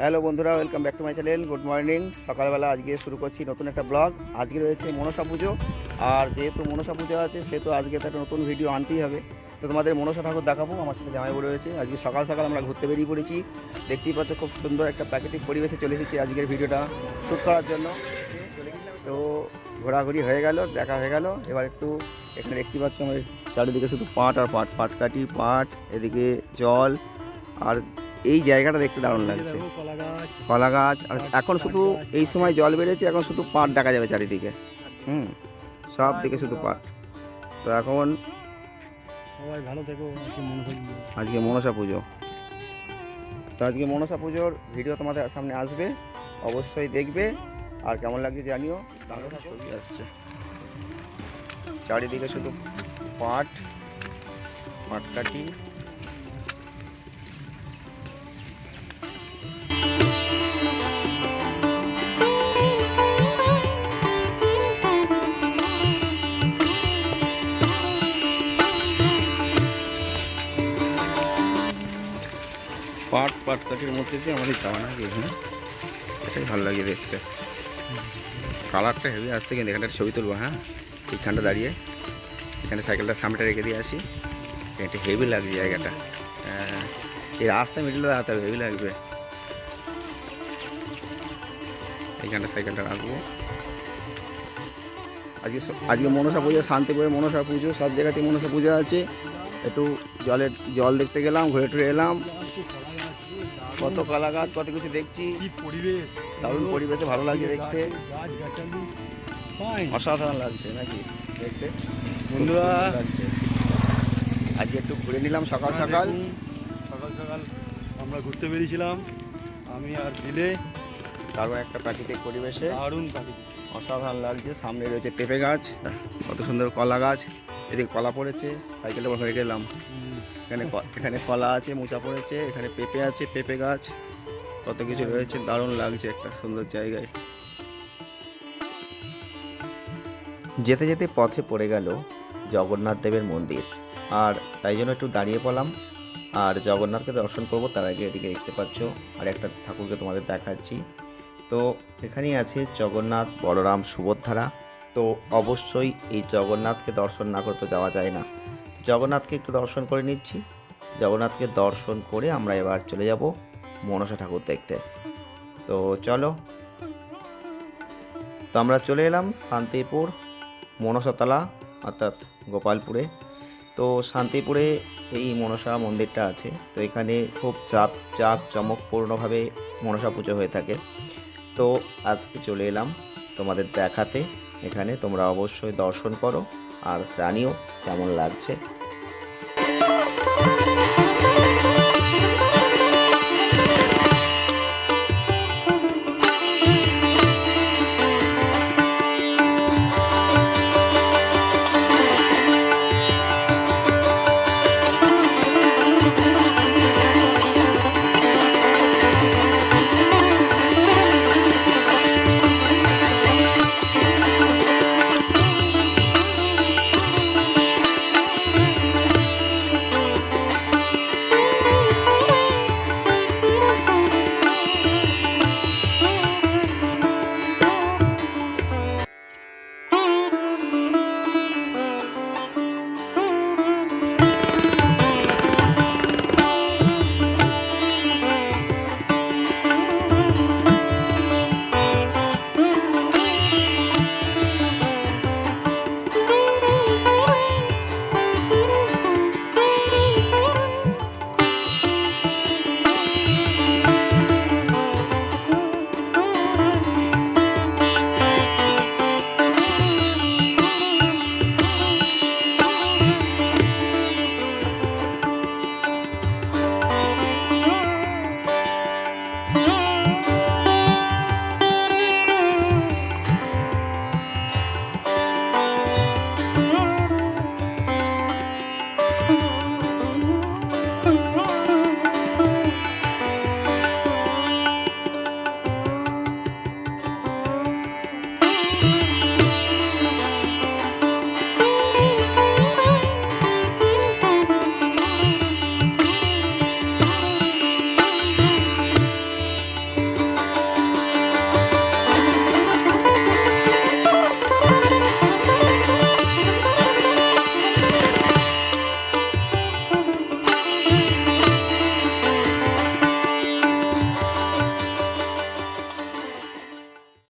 Hello বন্ধুরা welcome back to my channel good morning সকালবেলা আজকে শুরু করছি নতুন একটা ব্লগ আজকে রয়েছে মনসা পুজো, আর যেহেতু মনসা পুজো আছে, সেহেতু আজকে তো একটা নতুন ভিডিও আনতেই হবে। তো তোমাদের মনসা ঠাকুর দেখাবো, আমার সাথে জামাইবাবু রয়েছে। আজকে সকাল সকাল আমরা ঘুরতে বেরিয়ে পড়েছি। দেখতেই পাচ্ছ খুব সুন্দর একটা প্রাকৃতিক পরিবেশে চলে এসেছি আজকের ভিডিওটা শ্যুট করার জন্য। তো ঘোরাঘুরি হয়ে গেল, দেখা হয়ে গেল। এবার একটু এখানে দেখতে পাচ্ছ আমাদের চারিদিকে শুধু পাট আর পাট, পাটকাঠি, পাট, এদিকে জল, আর এই জায়গাটা দেখতে দারুণ লাগছে। কলা গাছ। আর এখন শুধু এই সময় জল বেড়েছে এখন শুধু পাট দেখা যাবে চারিদিকে। হুম সব দিকে শুধু পাট। তো এখন সবাই ভালো থেকো আজকে মনে মনসা পুজো। তো আজকে মনসা পুজোর ভিডিও তোমাদের সামনে আসবে অবশ্যই দেখবে। আর কেমন লাগছে জানিও। ছবি আসছে। চারিদিকে শুধু পাট পাটকাঠি। পাট পাটকাঠির মধ্যে দিয়ে আমাদের যাওয়া না এখানে এটাই ভালো লাগে দেখতে। কালারটা হেভি আসছে কিন্তু এখানে ছবি তুলবো হ্যাঁ? এইখানটা দাঁড়িয়ে। এখানে সাইকেলটা সামনেটা রেখে দিয়ে আসি। এটা হেভি লাগছে জায়গাটা। হ্যাঁ, এই রাস্তা মিডিলে দাঁড়াতে হবে হেভি লাগবে। এইখানটা সাইকেলটা রাখব। আজকে আজকে মনসা পুজো শান্তিপুরে মনসা পুজো সব জায়গাতে মনসা পুজো আছে। একটু জলের জল দেখতে গেলাম ঘুরে টুরে এলাম। কত কলা গাছ কত কিছু দেখছি। দারুণ পরিবেশে ভালো লাগছে দেখতে। অসাধারণ লাগছে নাকি দেখতে? বন্ধুরা আজকে একটু ঘুরে নিলাম সকাল সকাল। সকাল সকাল আমরা ঘুরতে বেরিয়েছিলাম আমি আর দিলে তারপর একটা প্রাকৃতিক পরিবেশে। দারুণ কাটি অসাধারণ লাগছে সামনে রয়েছে পেঁপে গাছ কত সুন্দর কলা গাছ। এদিকে কলা পড়েছে সাইকেলে বসে গেলাম এখানে এখানে কলা আছে, মোচা পড়েছে, এখানে পেঁপে আছে, পেঁপে গাছ, কত কিছু রয়েছে, দারুণ লাগছে একটা সুন্দর জায়গায়। যেতে যেতে পথে পড়ে গেল জগন্নাথ দেবের মন্দির। আর তাই জন্য একটু দাঁড়িয়ে পড়লাম। আর জগন্নাথকে দর্শন করব, তার আগে এদিকে দেখতে পাচ্ছ, আর একটা ঠাকুরকে তোমাদের দেখাচ্ছি। তো এখানেই আছে জগন্নাথ বলরাম সুভদ্রা। তো অবশ্যই এই জগন্নাথকে দর্শন না করতে যাওয়া যায় না। জগন্নাথকে একটু দর্শন করে নিচ্ছি। জগন্নাথকে দর্শন করে আমরা এবার চলে যাব মনসা ঠাকুর দেখতে। তো চলো। তো আমরা চলে এলাম শান্তিপুর মনসাতলা, অর্থাৎ গোপালপুরে। তো শান্তিপুরে এই মনসা মন্দিরটা আছে। তো এখানে খুব চাপ চাপ চমকপূর্ণভাবে মনসা পুজো হয়ে থাকে। তো আজকে চলে এলাম তোমাদের দেখাতে। এখানে তোমরা অবশ্যই দর্শন করো আর জানিও কেমন লাগছে।